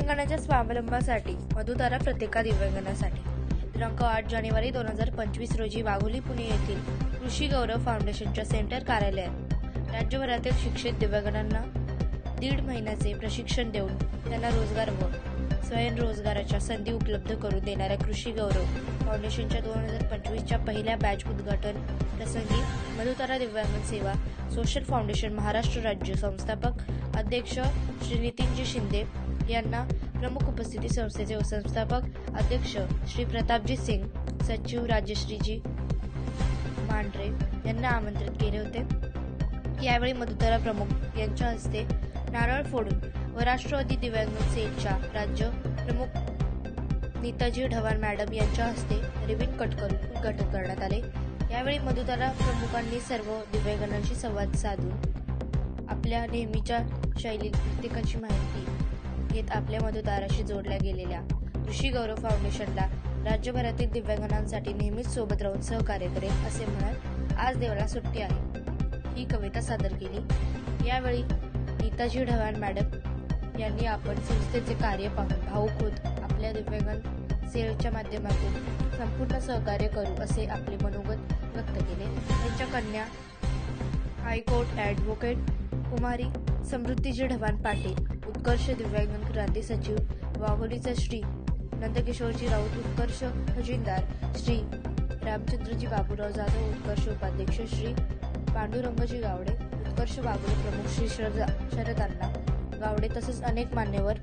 दिव्यांगांच्या स्वावलंबासाठी मधुतारा प्रत्येका दिव्यांगांसाठी दिनांक आठ जानेवारी दोन हजार पंचवीस रोजी वाघोली पुणे येथील कृषी गौरव फाउंडेशनच्या सेंटर कार्यालयात राज्यभरातील शिक्षित दिव्यांगांना दीड महिन्याचे प्रशिक्षण देऊन त्यांना रोजगार व स्वयंरोजगाराच्या संधी उपलब्ध करून देणाऱ्या कृषी गौरव फाउंडेशनच्या दोन हजार पंचवीसच्या पहिल्या बॅच उद्घाटन प्रसंगी मधुतारा दिव्यांग सेवा सोशल फाउंडेशन महाराष्ट्र राज्य संस्थापक अध्यक्ष श्री नितीनजी शिंदे यांना प्रमुख उपस्थिती संस्थेचे संस्थापक अध्यक्ष श्री प्रतापजी सिंग सचिव राजश्रीजी मांढरे यांना आमंत्रित केले होते. यावेळी मधुतारा प्रमुख यांच्या हस्ते नारळ फोडून व राष्ट्रवादी दिव्यांग सेलच्या राज्य प्रमुख नीताजी ढवाण मॅडम यांच्या हस्ते रिबिन कट करून उद्घाटन करण्यात आले. यावेळी मधुतारा प्रमुखांनी सर्व दिव्यांगांशी संवाद साधून आपल्या नेहमीच्या शैलीत प्रत्येकाची माहिती घेत आपल्या मधुताराशी जोडल्या गेलेल्या ऋषी गौरव फाउंडेशनला राज्यभरातील दिव्यांगांसाठी नेहमीच सोबत राहून सहकार्य करेल असे म्हणत आज देवाला सुट्टी आहे. ही कविता सादर केली. यावेळी नीताजी ढवाण मॅडम यांनी आपण संस्थेचे कार्य पाहून भाऊक होत आपल्या दिव्यांग सेवेच्या माध्यमातून संपूर्ण सहकार्य करू असे आपले मनोगत व्यक्त केले. त्यांच्या कन्या हायकोर्ट ॲडव्होकेट कुमारी समृद्धीजी ढवाण पाटील उत्कर्ष दिव्यांग क्रांती सचिव वाघोलीचा श्री नंदकिशोरजी राऊत उत्कर्ष खजिनदार श्री रामचंद्रजी बाबूराव जाधव उत्कर्ष उपाध्यक्ष श्री पांडुरंगजी गावडे उत्कर्ष वाघोली प्रमुख श्री शरद शरदांना गावडे तसेच अनेक मान्यवर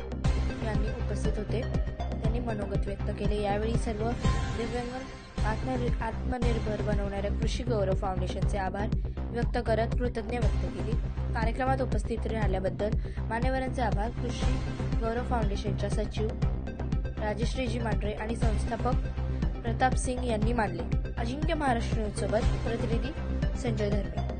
यांनी उपस्थित होते. त्यांनी मनोगत व्यक्त केले. यावेळी सर्व दिव्यांग आत्मनि आत्मनिर्भर बनवणाऱ्या कृषी गौरव फाउंडेशनचे आभार व्यक्त करत कृतज्ञ व्यक्त केली. कार्यक्रमात उपस्थित राहिल्याबद्दल मान्यवरांचे आभार. कृषी गौरव फाउंडेशनच्या सचिव राजश्रीजी मांढरे आणि संस्थापक प्रताप सिंग यांनी मानले. अजिंक्य महाराष्ट्र न्यूजसोबत प्रतिनिधी संजय धर्मे.